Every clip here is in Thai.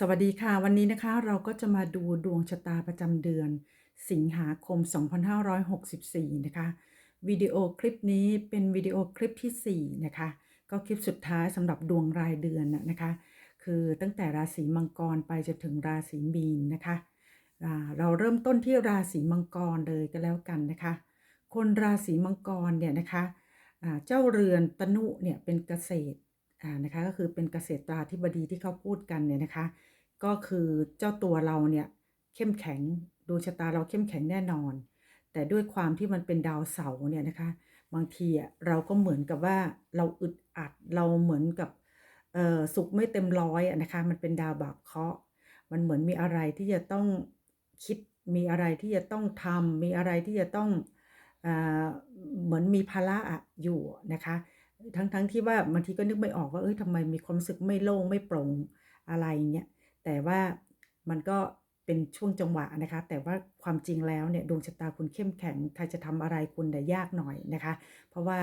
สวัสดีค่ะ วันนี้นะคะเราก็จะมาดูดวงชะตาประจำเดือน สิงหาคม 2564 นะคะวิดีโอคลิปนี้เป็นวิดีโอคลิปที่ 4 นะคะ ก็คลิปสุดท้ายสำหรับดวงรายเดือนนะคะ คือตั้งแต่ราศีมังกรไปจนถึงราศีมีนนะคะ เราเริ่มต้นที่ราศีมังกรเลยก็แล้วกันนะคะ คนราศีมังกรเนี่ยนะคะเจ้าเรือนตนุเนี่ยเป็นเกษตร นะคะก็คือเป็นเกษตราธิบดีที่เขาพูดกันเนี่ยนะคะ ก็คือเจ้าตัวเราเนี่ยเข้มแข็งดวงชะตาเราเข้มแข็งแน่นอน แต่ด้วยความที่มันเป็นดาวเสาร์เนี่ยนะคะ บางทีอะเราก็เหมือนกับว่าเราอึดอัดเราเหมือนกับสุขไม่เต็มร้อยนะคะมันเป็นดาวบาปเคราะห์มันเหมือนมีอะไรที่จะต้องคิดมีอะไรที่จะต้องทำมีอะไรที่จะต้องอ่าเหมือนมีภาระอะอยู่นะคะ ทั้งๆทที่ว่าบางทีก็นึกไม่ออกว่าเอ้ยทำไมมีความรู้สึกไม่โล่งไม่โปร่งอะไรเงี้ยแต่ว่ามันก็เป็นช่วงจังหวะนะคะ แต่ว่าความจริงแล้วเนี่ยดวงชะตาคุณเข้มแข็งใครจะทำอะไรคุณเนี่ยากหน่อยนะคะ เพราะว่า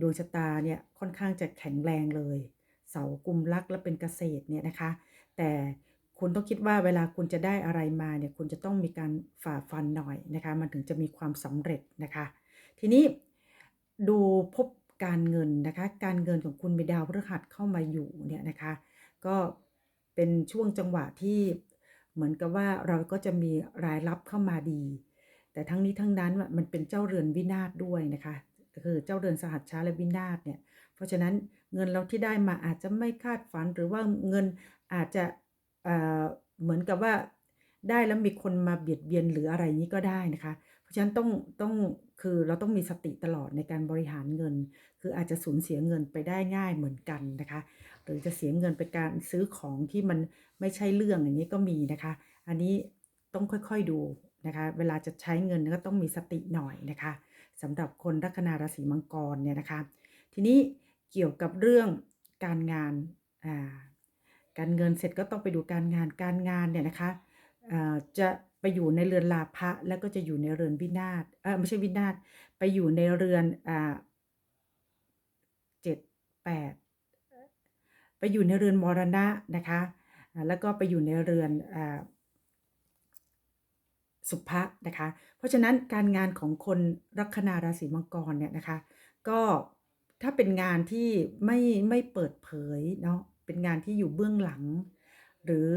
ดวงชะตาเนี่ยค่อนข้างจะแข็งแรงเลย เสากุมรักและเป็นเกษตรเนี่ยนะคะ แต่คุณต้องคิดว่าเวลาคุณจะได้อะไรมาเนี่ยคุณจะต้องมีการฝ่าฟันหน่อยนะคะ มันถึงจะมีความสำเร็จนะคะ ทีนี้ดูพบ การเงินนะคะ การเงินของคุณมีดาวพฤหัสเข้ามาอยู่เนี่ยนะคะ ก็เป็นช่วงจังหวะที่เหมือนกับว่าเราก็จะมีรายรับเข้ามาดี แต่ทั้งนี้ทั้งนั้นมันเป็นเจ้าเรือนวินาศด้วยนะคะคือเจ้าเรือนสหัสช้าและวินาศเนี่ยเพราะฉะนั้นเงินเราที่ได้มาอาจจะไม่คาดฝันหรือว่าเงินอาจจะเอ่อเหมือนกับว่าได้แล้วมีคนมาเบียดเบียนหรืออะไรนี้ก็ได้นะคะ ราะฉะนั้นต้องต้องคือเราต้องมีสติตลอดในการบริหารเงิน คืออาจจะสูญเสียเงินไปได้ง่ายเหมือนกันนะคะ หรือจะเสียเงินไปการซื้อของที่มันไม่ใช่เรื่องอย่างนี้ก็มีนะคะ อันนี้ต้องค่อยๆดูนะคะ เวลาจะใช้เงินก็ต้องมีสติหน่อยนะคะสำหรับคนลัคนาราศีมังกรเนี่ยนะคะ ทีนี้เกี่ยวกับเรื่องการงานอ่าการเงินเสร็จก็ต้องไปดูการงานการงานเนี่ยนะคะอ่าจะ ไปอยู่ในเรือนลาภะแล้วก็จะอยู่ในเรือนวินาศเออไม่ใช่วินาศไปอยู่ในเรือนอ่าเจ็ดแปดไปอยู่ในเรือนมรณะนะคะแล้วก็ไปอยู่ในเรือนอ่าสุภะนะคะ เพราะฉะนั้นการงานของคนลัคนาราศีมังกรเนี่ยนะคะ ก็ถ้าเป็นงานที่ไม่ไม่เปิดเผยเนาะเป็นงานที่อยู่เบื้องหลัง หรือ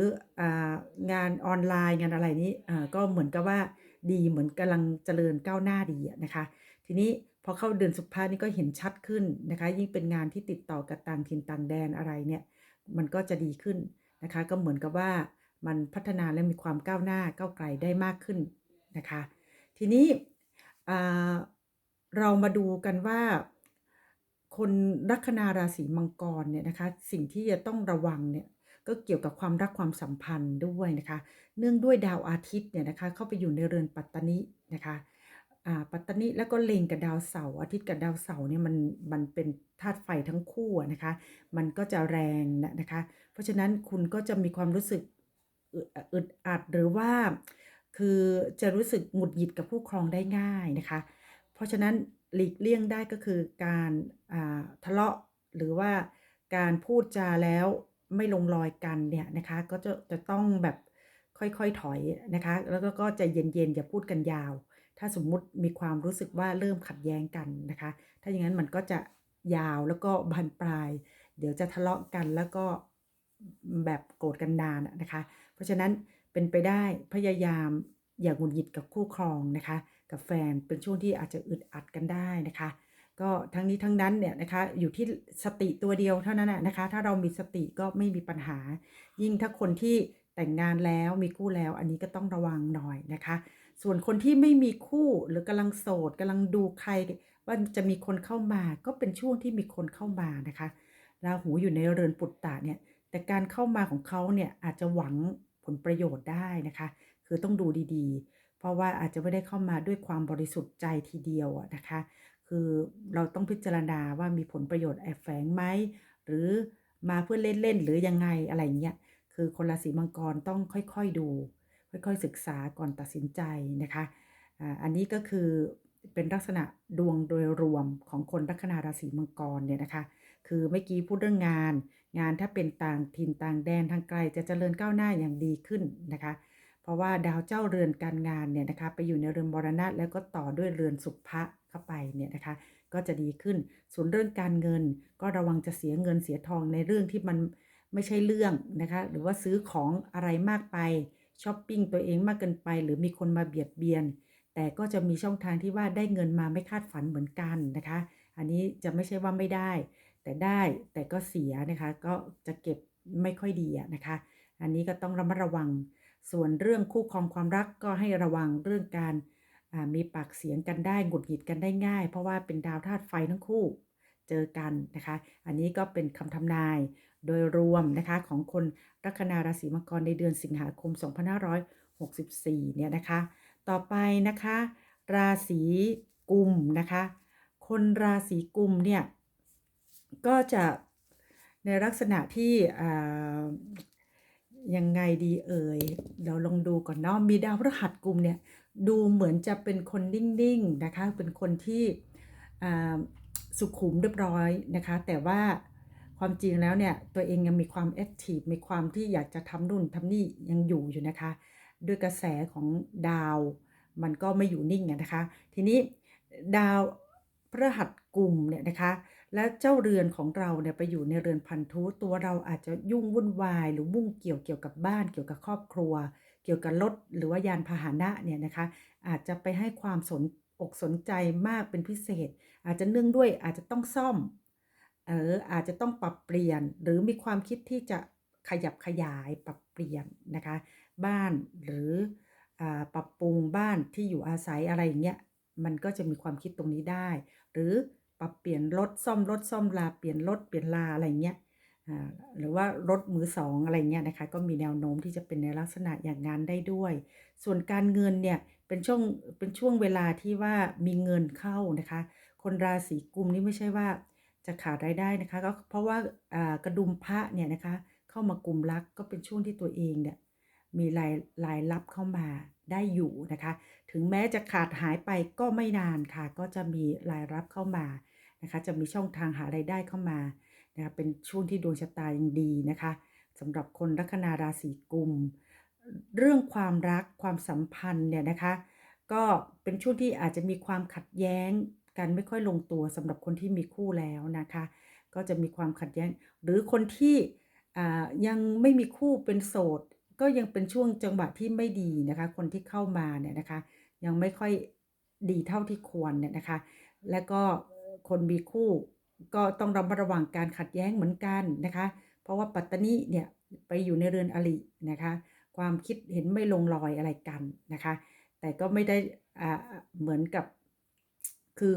งานออนไลน์งานอะไรนี้ก็เหมือนกับว่าดีเหมือนกำลังเจริญก้าวหน้าดีนะคะ ทีนี้พอเข้าเดือนสุภานี่ก็เห็นชัดขึ้นนะคะ ยิ่งเป็นงานที่ติดต่อกับต่างถิ่นต่างแดนอะไรเนี่ยมันก็จะดีขึ้นนะคะ ก็เหมือนกับว่ามันพัฒนาและมีความก้าวหน้าก้าวไกลได้มากขึ้นนะคะ ทีนี้เรามาดูกันว่าคนลัคนาราศีมังกรเนี่ยนะคะสิ่งที่จะต้องระวังเนี่ย ก็เกี่ยวกับความรักความสัมพันธ์ด้วยนะคะ เนื่องด้วยดาวอาทิตย์เนี่ยนะคะเข้าไปอยู่ในเรือนปัตตนินะคะอ่าปัตตนิแล้วก็เล็งกับดาวเสาร์อาทิตย์กับดาวเสาร์เนี่ยมันมันเป็นธาตุไฟทั้งคู่นะคะ มันก็จะแรงนะนะคะ เพราะฉะนั้นคุณก็จะมีความรู้สึกอึดอัดหรือว่าคือจะรู้สึกหงุดหงิดกับผู้ครองได้ง่ายนะคะ เพราะฉะนั้นหลีกเลี่ยงได้ก็คือการาทะเลาะหรือว่าการพูดจาแล้ว ไม่ลงรอยกันเนี่ยนะคะก็จะจะต้องแบบค่อยๆถอยนะคะ แล้วก็ก็ใจเย็นๆอย่าพูดกันยาว ถ้าสมมุติมีความรู้สึกว่าเริ่มขัดแย้งกันนะคะ ถ้าอย่างนั้นมันก็จะยาวแล้วก็บานปลาย เดี๋ยวจะทะเลาะกันแล้วก็แบบโกรธกันนานนะคะ เพราะฉะนั้นเป็นไปได้พยายามอย่าหงุดหงิดกับคู่ครองนะคะ กับแฟนเป็นช่วงที่อาจจะอึดอัดกันได้นะคะ ก็ทั้งนี้ทั้งนั้นเนี่ยนะคะอยู่ที่สติตัวเดียวเท่านั้นนะคะ ถ้าเรามีสติก็ไม่มีปัญหา ยิ่งถ้าคนที่แต่งงานแล้วมีคู่แล้ว อันนี้ก็ต้องระวังหน่อยนะคะ ส่วนคนที่ไม่มีคู่หรือกำลังโสดกำลังดูใครว่าจะมีคนเข้ามาก็เป็นช่วงที่มีคนเข้ามานะคะราหูอยู่ในเรือนปุตตะเนี่ยแต่การเข้ามาของเขาเนี่ยอาจจะหวังผลประโยชน์ได้นะคะ คือต้องดูดีๆ เพราะว่าอาจจะไม่ได้เข้ามาด้วยความบริสุทธิ์ใจทีเดียวนะคะ คือเราต้องพิจารณาว่ามีผลประโยชน์แอบแฝงไหมหรือมาเพื่อเล่นๆหรือยังไงอะไรเงี้ยคือคนราศีมังกรต้องค่อยๆดู ค่อยๆศึกษาก่อนตัดสินใจนะคะอันนี้ก็คือเป็นลักษณะดวงโดยรวมของคนลัคนาราศีมังกรเนี่ยนะคะ คือเมื่อกี้พูดเรื่องงาน งานถ้าเป็นต่างถิ่นต่างแดนทางไกลจะเจริญก้าวหน้าอย่างดีขึ้นนะคะ เพราะว่าดาวเจ้าเรือนการงานเนี่ยนะคะไปอยู่ในเรือนมรณะแล้วก็ต่อด้วยเรือนสุภะเข้าไปเนี่ยนะคะ ก็จะดีขึ้น ส่วนเรื่องการเงินก็ระวังจะเสียเงินเสียทองในเรื่องที่มันไม่ใช่เรื่องนะคะ หรือว่าซื้อของอะไรมากไปช้อปปิ้งตัวเองมากเกินไป หรือมีคนมาเบียดเบียน แต่ก็จะมีช่องทางที่ว่าได้เงินมาไม่คาดฝันเหมือนกันนะคะ อันนี้จะไม่ใช่ว่าไม่ได้ แต่ได้แต่ก็เสียนะคะ ก็จะเก็บไม่ค่อยดีนะคะ อันนี้ก็ต้องระมัดระวัง ส่วนเรื่องคู่ครองความรักก็ให้ระวังเรื่องการมีปากเสียงกันได้หงุดหงิดกันได้ง่าย เพราะว่าเป็นดาวธาตุไฟทั้งคู่เจอกันนะคะ อันนี้ก็เป็นคำทำนายโดยรวมนะคะของคนลัคนาราศีมังกรในเดือนสิงหาคม 2564 เนี่ยนะคะ ต่อไปนะคะ ราศีกุมนะคะ คนราศีกุมเนี่ยก็จะในลักษณะที่ ยังไงดีเอ่ยเราลองดูก่อนเนาะมีดาวพฤหัสกลุ่มเนี่ยดูเหมือนจะเป็นคนนิ่งๆนะคะเป็นคนที่อ่าสุขุมเรียบร้อยนะคะ แต่ว่าความจริงแล้วเนี่ยตัวเองยังมีความแอคทีฟมีความที่อยากจะทำนู่นทำนี่ยังอยู่อยู่นะคะ ด้วยกระแสของดาวมันก็ไม่อยู่นิ่งนะคะ ทีนี้ดาวพฤหัสกลุ่มเนี่ยนะคะ และเจ้าเรือนของเราเนี่ยไปอยู่ในเรือนพันธุตัวเราอาจจะยุ่งวุ่นวาย หรือวุ่งเกี่ยวเกี่ยวกับบ้าน เกี่ยวกับครอบครัว เกี่ยวกับรถหรือว่ายานพาหนะเนี่ยนะคะอาจจะไปให้ความสนอกสนใจมากเป็นพิเศษ อาจจะเนื่องด้วยอาจจะต้องซ่อมเอออาจจะต้องปรับเปลี่ยน หรือมีความคิดที่จะขยับขยายปรับเปลี่ยนนะคะบ้านหรืออปรับปรุงบ้านที่อยู่อาศัยอะไรอย่างเงี้ยมันก็จะมีความคิดตรงนี้ได้ หรือ ปรับเปลี่ยนรถซ่อมรถซ่อมลาเปลี่ยนรถเปลี่ยนลาอะไรเงี้ยหรือว่ารถมือสองอะไรเงี้ยนะคะก็มีแนวโน้มที่จะเป็นในลักษณะอย่างนั้นได้ด้วย ส่วนการเงินเนี่ยเป็นช่วงเป็นช่วงเวลาที่ว่ามีเงินเข้านะคะ คนราศีกุมนี่ไม่ใช่ว่าจะขาดรายได้นะคะก็เพราะว่ากระดุมพระเนี่ยนะคะเข้ามากลุ่มรักก็เป็นช่วงที่ตัวเองเนี่ยมีรายรายรับเข้ามาได้อยู่นะคะ ถึงแม้จะขาดหายไปก็ไม่นานค่ะ ก็จะมีรายรับเข้ามา นะคะ จะมีช่องทางหารายได้เข้ามานะคะเป็นช่วงที่ดวงชะตายังดีนะคะสำหรับคนลัคนาราศีกุม เรื่องความรักความสัมพันธ์เนี่ยนะคะ ก็เป็นช่วงที่อาจจะมีความขัดแย้งกันไม่ค่อยลงตัวสำหรับคนที่มีคู่แล้วนะคะ ก็จะมีความขัดแย้ง หรือคนที่ยังไม่มีคู่เป็นโสด ก็ยังเป็นช่วงจังหวะที่ไม่ดีนะคะ คนที่เข้ามาเนี่ยนะคะ ยังไม่ค่อยดีเท่าที่ควรเนี่ยนะคะ และก็ คนมีคู่ ก็ต้องระมัดระวังการขัดแย้งเหมือนกันนะคะ เพราะว่าปัตตานีเนี่ยไปอยู่ในเรือนอรินะคะ ความคิดเห็นไม่ลงรอยอะไรกันนะคะ แต่ก็ไม่ได้อ่าเหมือนกับ คือ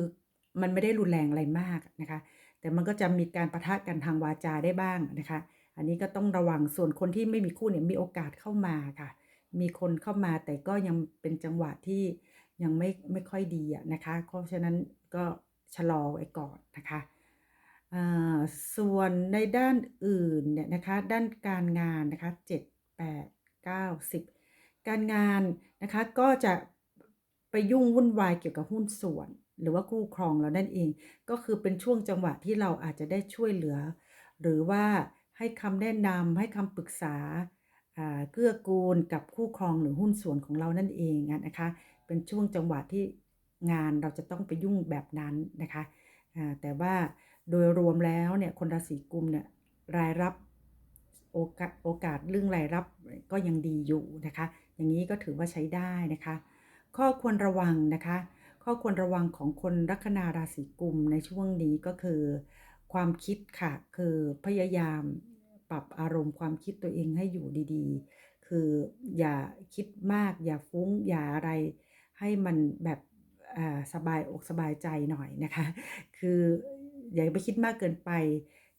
มันไม่ได้รุนแรงอะไรมากนะคะ แต่มันก็จะมีการประทะกันทางวาจาได้บ้างนะคะ อันนี้ก็ต้องระวังส่วนคนที่ไม่มีคู่เนี่ยมีโอกาสเข้ามาค่ะ มีคนเข้ามาแต่ก็ยังเป็นจังหวะที่ยังไม่ไม่ค่อยดีอะนะคะ เพราะฉะนั้นก็ ชะลอไว้ก่อนนะคะส่วนในด้านอื่นเนี่ยนะคะด้านการงานนะคะ7 8 9 10การงานนะคะก็จะไปยุ่งวุ่นวายเกี่ยวกับหุ้นส่วน หรือว่าคู่ครองเรานั่นเอง ก็คือเป็นช่วงจังหวะที่เราอาจจะได้ช่วยเหลือ หรือว่าให้คำแนะนำให้คำปรึกษาเกื้อกูลกับคู่ครองหรือหุ้นส่วนของเรานั่นเองนะคะ เป็นช่วงจังหวะที่ งานเราจะต้องไปยุ่งแบบนั้นนะคะแต่ว่าโดยรวมแล้วเนี่ยคนราศีกุมเนี่ยรายรับโอกาสโอกาสเรื่องรายรับก็ยังดีอยู่นะคะ อย่างนี้ก็ถือว่าใช้ได้นะคะ ข้อควรระวังนะคะ ข้อควรระวังของคนลัคนาราศีกุมในช่วงนี้ก็คือ ความคิดค่ะคือพยายามปรับอารมณ์ความคิดตัวเองให้อยู่ดีๆ คืออย่าคิดมากอย่าฟุ้งอย่าอะไรให้มันแบบ สบายอกสบายใจหน่อยนะคะ คืออย่าไปคิดมากเกินไป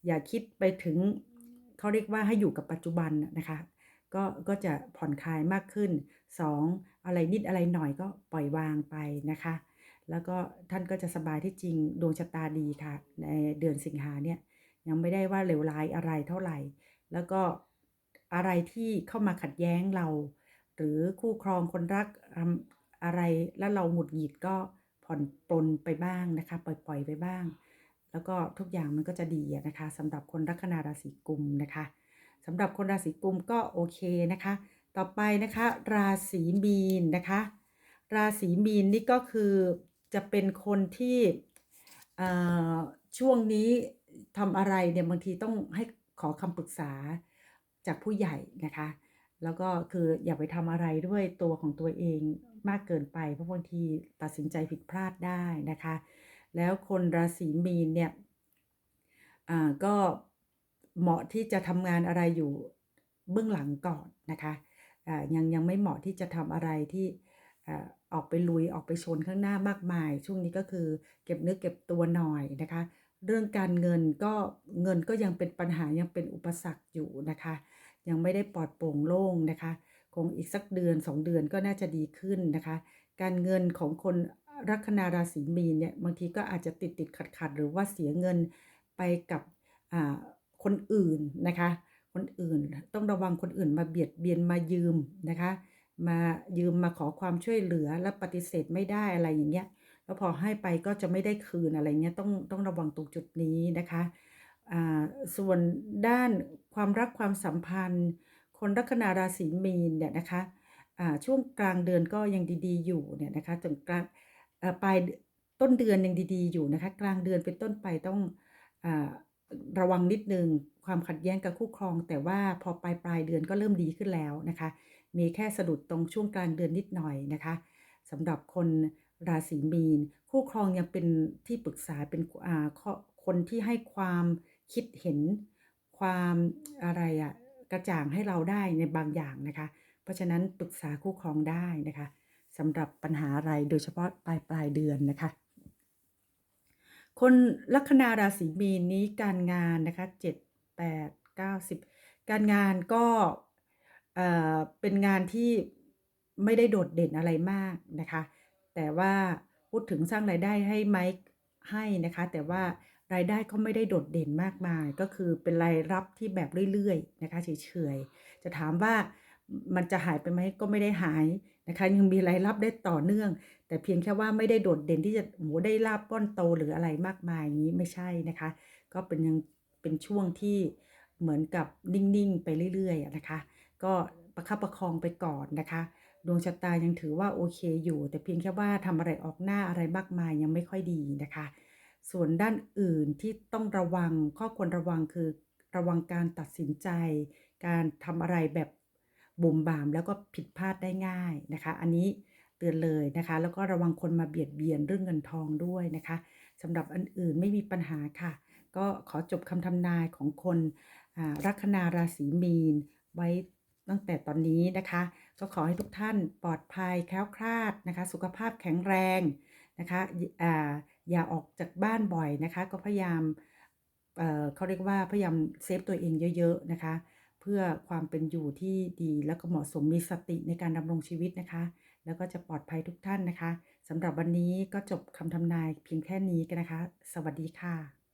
อย่าคิดไปถึงเขาเรียกว่าให้อยู่กับปัจจุบันนะคะก็ก็จะผ่อนคลายมากขึ้น 2. อะไรนิดอะไรหน่อยก็ปล่อยวางไปนะคะ แล้วก็ท่านก็จะสบายที่จริงดวงชะตาดีค่ะ ในเดือนสิงหาเนี่ยยังไม่ได้ว่าเลวร้ายอะไรเท่าไหร่ แล้วก็อะไรที่เข้ามาขัดแย้งเรา หรือคู่ครองคนรัก อะไรแล้วเราหงุดหงิดก็ผ่อนปลนไปบ้างนะคะ ปล่อยๆไปบ้าง แล้วก็ทุกอย่างมันก็จะดีนะคะสำหรับคนลัคนาราศีกุมนะคะสำหรับคนราศีกุมก็โอเคนะคะ ต่อไปนะคะ ราศีมีนนะคะ ราศีมีนนี่ก็คือจะเป็นคนที่ช่วงนี้ทำอะไรเนี่ยบางทีต้องให้ขอคำปรึกษาจากผู้ใหญ่นะคะ แล้วก็คืออย่าไปทำอะไรด้วยตัวของตัวเอง มากเกินไป เพราะบางทีตัดสินใจผิดพลาดได้นะคะ แล้วคนราศีมีนเนี่ยอ่าก็เหมาะที่จะทำงานอะไรอยู่เบื้องหลังก่อนนะคะอ่ายังยังไม่เหมาะที่จะทำอะไรที่อ่าออกไปลุยออกไปชนข้างหน้ามากมาย ช่วงนี้ก็คือเก็บเนื้อเก็บตัวหน่อยนะคะ เรื่องการเงินก็เงินก็ยังเป็นปัญหายังเป็นอุปสรรคอยู่นะคะ ยังไม่ได้ปลอดโปร่งโล่งนะคะ คงอีกสักเดือน 2 เดือนก็น่าจะดีขึ้นนะคะ การเงินของคนลัคนาราศีมีนเนี่ยบางทีก็อาจจะติดติดขัดขัดหรือว่าเสียเงินไปกับคนอื่นนะคะ คนอื่นต้องระวังคนอื่นมาเบียดเบียนมายืมนะคะ มายืมมาขอความช่วยเหลือแล้วปฏิเสธไม่ได้อะไรอย่างเงี้ยแล้วพอให้ไปก็จะไม่ได้คืนอะไรเงี้ยต้องต้องระวังตรงจุดนี้นะคะส่วนด้านความรักความสัมพันธ์ คนลัคนาราศีมีนเนี่ยนะคะอ่าช่วงกลางเดือนก็ยังดี ๆ อยู่เนี่ยนะคะจนกลางปลายต้นเดือนยังดี ๆ อยู่นะคะ กลางเดือนเป็นต้นไปต้องอ่าระวังนิดนึงความขัดแย้งกับคู่ครอง แต่ว่าพอปลายปลายเดือนก็เริ่มดีขึ้นแล้วนะคะ มีแค่สะดุดตรงช่วงกลางเดือนนิดหน่อยนะคะสำหรับคนราศีมีน คู่ครองยังเป็นที่ปรึกษาเป็นอาข้อคนที่ให้ความคิดเห็นความอะไรอะ ระจ่างให้เราได้ในบางอย่างนะคะ เพราะฉะนั้นปรึกษาคู่ครองได้นะคะสำหรับปัญหาอะไรโดยเฉพาะปลายปลายเดือนนะคะ คนลัคนาราศีมีนนี้การงานนะคะเจ็ดแปดเก้าสิบการงานก็เอ่อเป็นงานที่ไม่ได้โดดเด่นอะไรมากนะคะ แต่ว่าพูดถึงสร้างรายได้ให้ไหมให้นะคะ แต่ว่า รายได้ก็ไม่ได้โดดเด่นมากมาย ก็คือเป็นรายรับที่แบบเรื่อยๆนะคะเฉยๆจะถามว่ามันจะหายไปไหมก็ไม่ได้หายนะคะยังมีรายรับได้ต่อเนื่อง แต่เพียงแค่ว่าไม่ได้โดดเด่นที่จะโหได้ลาบก้อนโตหรืออะไรมากมายอย่างนี้ไม่ใช่นะคะ ก็เป็นยังเป็นช่วงที่เหมือนกับนิ่งๆไปเรื่อยๆนะคะ ก็ประคับประคองไปก่อนนะคะดวงชะตายังถือว่าโอเคอยู่ แต่เพียงแค่ว่าทำอะไรออกหน้าอะไรมากมายยังไม่ค่อยดีนะคะ ส่วนด้านอื่นที่ต้องระวังข้อควรระวังคือระวังการตัดสินใจ การทำอะไรแบบบุ่มบ่ามแล้วก็ผิดพลาดได้ง่ายนะคะ อันนี้เตือนเลยนะคะ แล้วก็ระวังคนมาเบียดเบียนเรื่องเงินทองด้วยนะคะสำหรับอันอื่นไม่มีปัญหาค่ะ ก็ขอจบคำทำนายของคนอ่าลัคนาราศีมีน ไว้ตั้งแต่ตอนนี้นะคะ ก็ขอให้ทุกท่านปลอดภัยแคล้วคลาดนะคะ สุขภาพแข็งแรงนะคะอ่า อย่าออกจากบ้านบ่อยนะคะ ก็พยายามเเขาเรียกว่าพยายามเซฟตัวเองเยอะๆนะคะ เพื่อความเป็นอยู่ที่ดีแล้วก็เหมาะสมมีสติในการดำรงชีวิตนะคะ แล้วก็จะปลอดภัยทุกท่านนะคะสำหรับวันนี้ก็จบคำทำนายเพียงแค่นี้กันนะคะ สวัสดีค่ะ